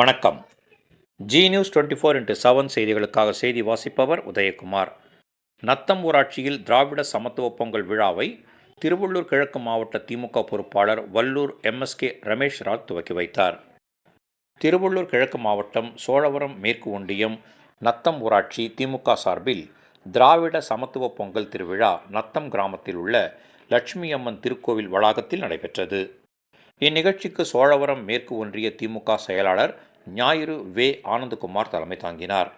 வணக்கம். Zee news twenty four into seven செய்திகளுக்காக செய்தி வாசிப்பவர் உதயகுமார். நத்தம் ஊராட்சியில் திராவிட சமத்துவ பொங்கல் விழாவை திருவள்ளூர் கிழக்கு மாவட்ட திமுக பொறுப்பாளர் வல்லூர் எம்எஸ்கே ரமேஷ் ராவ் துவக்கி வைத்தார். திருவள்ளூர் கிழக்கு மாவட்டம் சோழவரம் மேற்கு ஒன்றியம் நத்தம் ஊராட்சி திமுக சார்பில் திராவிட சமத்துவ பொங்கல் திருவிழா நத்தம் கிராமத்தில் உள்ள லட்சுமி அம்மன் திருக்கோவில் வளாகத்தில் நடைபெற்றது. இந்நிகழ்ச்சிக்கு சோழவரம் மேற்கு ஒன்றிய திமுக செயலாளர் ஞாயிறு வே. ஆனந்தகுமார் தலைமை தாங்கினார்.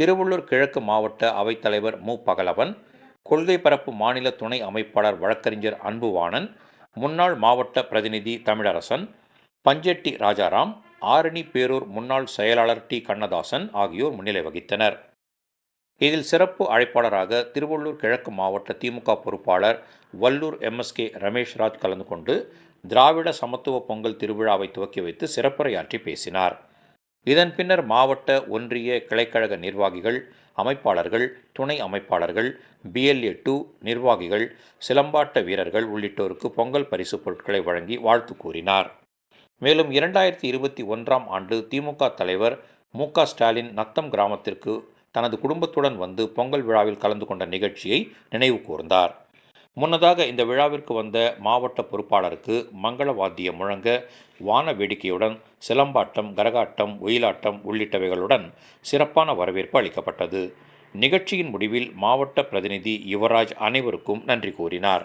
திருவள்ளூர் கிழக்கு மாவட்ட அவைத்தலைவர் மு. பகலவன் கொள்கை பரப்பு மாநில துணை அமைப்பாளர் வழக்கறிஞர் அன்புவாணன் முன்னாள் மாவட்ட பிரதிநிதி தமிழரசன் பஞ்செட்டி ராஜாராம் ஆரணி பேரூர் முன்னாள் செயலாளர் டி. கண்ணதாசன் ஆகியோர் முன்னிலை வகித்தனர். இதில் சிறப்பு அழைப்பாளராக திருவள்ளூர் கிழக்கு மாவட்ட திமுக பொறுப்பாளர் வல்லூர் எம்எஸ்கே ரமேஷ்ராஜ் கலந்து கொண்டு திராவிட சமத்துவ பொங்கல் திருவிழாவை துவக்கி வைத்து சிறப்புரையாற்றி பேசினார். இதன் பின்னர் மாவட்ட ஒன்றிய கிளைக்கழக நிர்வாகிகள் அமைப்பாளர்கள் துணை அமைப்பாளர்கள் பிஎல்ஏ டூ நிர்வாகிகள் சிலம்பாட்ட வீரர்கள் உள்ளிட்டோருக்கு பொங்கல் பரிசு பொருட்களை வழங்கி வாழ்த்து கூறினார். மேலும் இரண்டாயிரத்தி இருபத்தி ஒன்றாம் ஆண்டு திமுக தலைவர் மு ஸ்டாலின் நத்தம் கிராமத்திற்கு தனது குடும்பத்துடன் வந்து பொங்கல் விழாவில் கலந்து கொண்ட நிகழ்ச்சியை நினைவு கூர்ந்தார். முன்னதாக இந்த விழாவிற்கு வந்த மாவட்ட பொறுப்பாளருக்கு மங்கள வாத்தியம் முழங்க வான வேடிக்கையுடன் சிலம்பாட்டம் கரகாட்டம் ஒயிலாட்டம் உள்ளிட்டவைகளுடன் சிறப்பான வரவேற்பு அளிக்கப்பட்டது. நிகழ்ச்சியின் முடிவில் மாவட்ட பிரதிநிதி யுவராஜ் அனைவருக்கும் நன்றி கூறினார்.